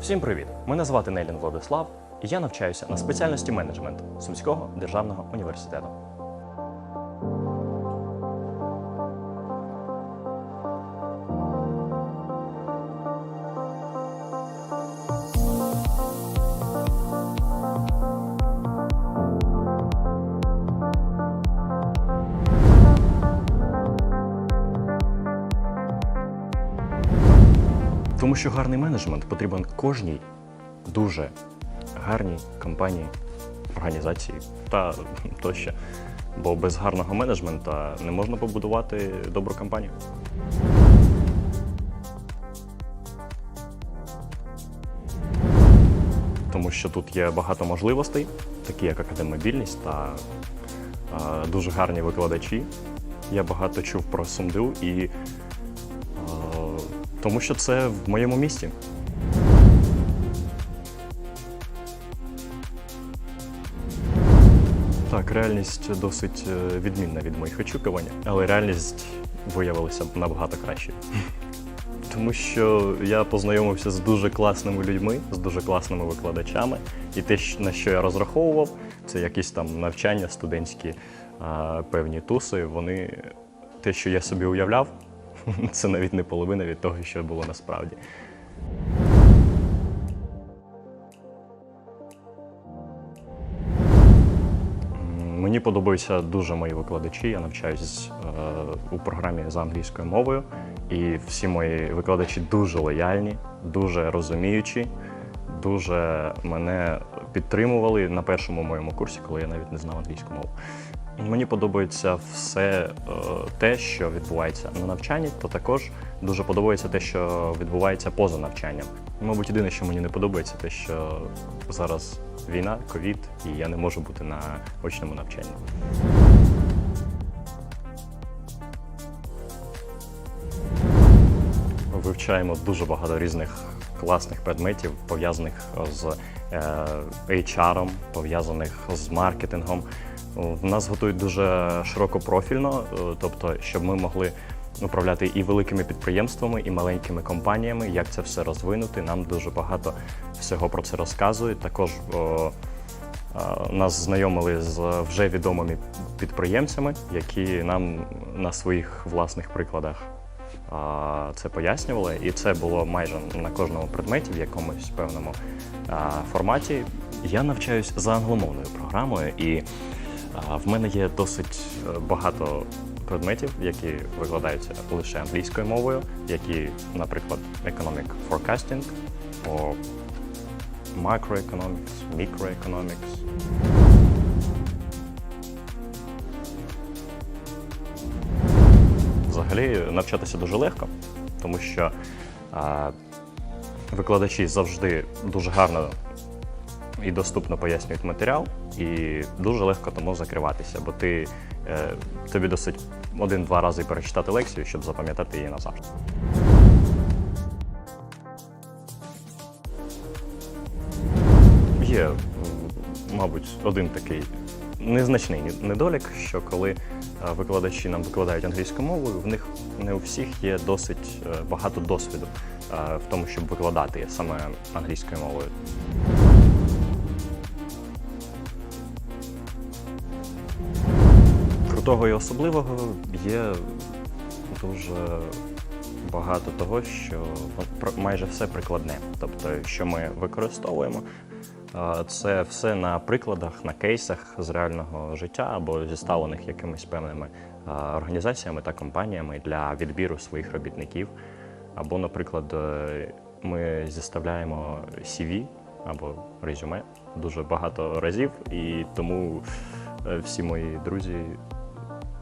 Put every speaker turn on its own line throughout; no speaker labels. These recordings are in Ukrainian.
Всім привіт! Мене звати Нелін Владислав, і я навчаюся на спеціальності менеджмент Сумського державного університету. Тому що гарний менеджмент потрібен кожній дуже гарній компанії, організації та тощо. Бо без гарного менеджмента не можна побудувати добру компанію. Тому що тут є багато можливостей, такі як академобільність та е, дуже гарні викладачі. Я багато чув про СумДУ і тому що це в моєму місті. Так, реальність досить е, відмінна від моїх очікувань, але реальність виявилася набагато кращою. Тому що я познайомився з дуже класними людьми, з дуже класними викладачами, і те, на що я розраховував, це якісь там навчання, студентські певні туси. Вони те, що я собі уявляв, це навіть не половина від того, що було насправді. Мені подобаються дуже мої викладачі. Я навчаюсь е, у програмі за англійською мовою, і всі мої викладачі дуже лояльні, дуже розуміючі, дуже мене підтримували на першому моєму курсі, коли я навіть не знав англійську мову. Мені подобається все е, те, що відбувається на навчанні, та також дуже подобається те, що відбувається поза навчанням. Мабуть, єдине, що мені не подобається, те, що зараз війна, ковід, і я не можу бути на очному навчанні. Вивчаємо дуже багато різних класних предметів, пов'язаних з е, HR, пов'язаних з маркетингом. В нас готують дуже широкопрофільно, е, тобто, щоб ми могли управляти і великими підприємствами, і маленькими компаніями, як це все розвинути. Нам дуже багато всього про це розказують. Також о, а, нас знайомили з вже відомими підприємцями, які нам на своїх власних прикладах а, це пояснювали. І це було майже на кожному предметі в якомусь певному а, форматі. Я навчаюсь за англомовною програмою, і в мене є досить е, багато предметів, які викладаються лише англійською мовою, які, наприклад, Economic Forecasting, або Macroeconomics, Microeconomics. Взагалі навчатися дуже легко, тому що а, викладачі завжди дуже гарно і доступно пояснюють матеріал, і дуже легко тому закриватися, бо ти, е, тобі досить один-два рази перечитати лекцію, щоб запам'ятати її назавжди. Є, мабуть, один такий незначний недолік, що коли е, викладачі нам викладають англійською мовою, в них не у всіх є досить е, багато досвіду в тому, щоб викладати саме англійською мовою. Крутого і особливого є дуже багато того, що майже все прикладне. Тобто, що ми використовуємо, це все на прикладах, на кейсах з реального життя або зіставлених якимись певними організаціями та компаніями для відбіру своїх робітників. Або, наприклад, е, ми зіставляємо CV або резюме дуже багато разів, і тому е, всі мої друзі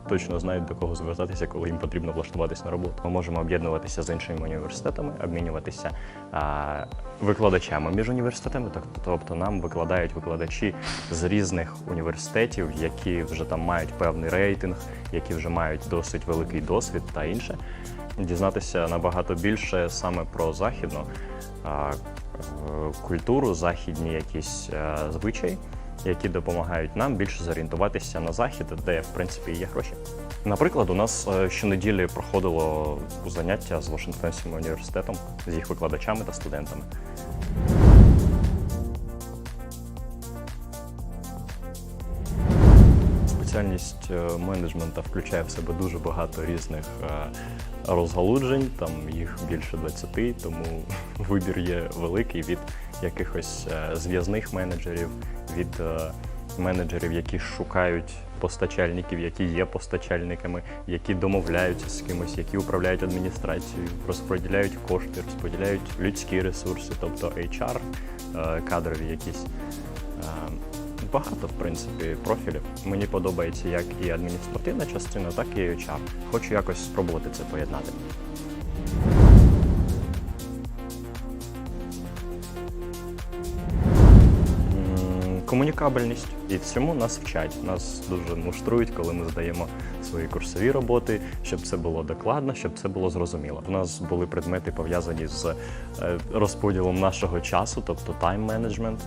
точно знають до кого звертатися, коли їм потрібно влаштуватись на роботу. Ми можемо об'єднуватися з іншими університетами, обмінюватися а, викладачами між університетами. Тобто нам викладають викладачі з різних університетів, які вже там мають певний рейтинг, які вже мають досить великий досвід та інше. Дізнатися набагато більше саме про західну а, культуру, західні якісь е, звичаї які допомагають нам більше зорієнтуватися на захід, де в принципі є гроші. Наприклад, у нас е, щонеділі проходило заняття з Вашингтонським університетом, з їх викладачами та студентами. Спеціальність е, менеджмента включає в себе дуже багато різних е, розгалуджень, там їх більше 20, тому вибір є великий від якихось е, зв'язних менеджерів, від е, менеджерів, які шукають постачальників, які є постачальниками, які домовляються з кимось, які управляють адміністрацією, розподіляють кошти, розподіляють людські ресурси, тобто HR, е, кадрові якісь. Багато, в принципі, профілів. Мені подобається як і адміністративна частина, так і HR. Хочу якось спробувати це поєднати. Комунікабельність і цьому нас вчать. Нас дуже муштрують, коли ми здаємо свої курсові роботи, щоб це було докладно, щоб це було зрозуміло. У нас були предмети пов'язані з е, розподілом нашого часу, тобто тайм-менеджмент,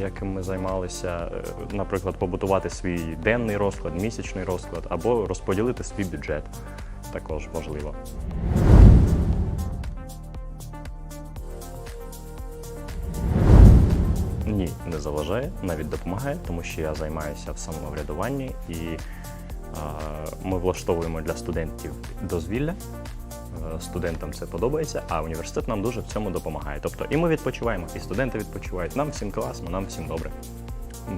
яким ми займалися. Е, Наприклад, побудувати свій денний розклад, місячний розклад або розподілити свій бюджет. Також можливо. Ні, не заважає, навіть допомагає, тому що я займаюся в самоврядуванні і ми влаштовуємо для студентів дозвілля. Е, Студентам це подобається, а університет нам дуже в цьому допомагає. Тобто і ми відпочиваємо, і студенти відпочивають. Нам всім класно, нам всім добре.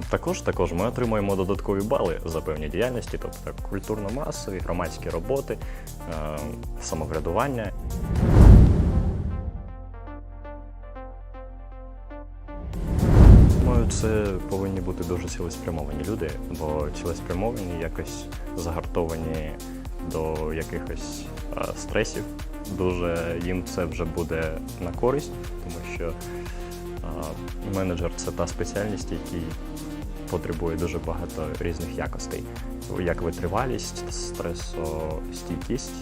Також також ми отримуємо додаткові бали за певні діяльності, тобто культурно-масові, громадські роботи, е, самоврядування. Це повинні бути дуже цілеспрямовані люди, бо цілеспрямовані, якось загартовані до якихось стресів. Дуже їм це вже буде на користь, тому що менеджер це та спеціальність, який потребує дуже багато різних якостей, як витривалість, стресостійкість,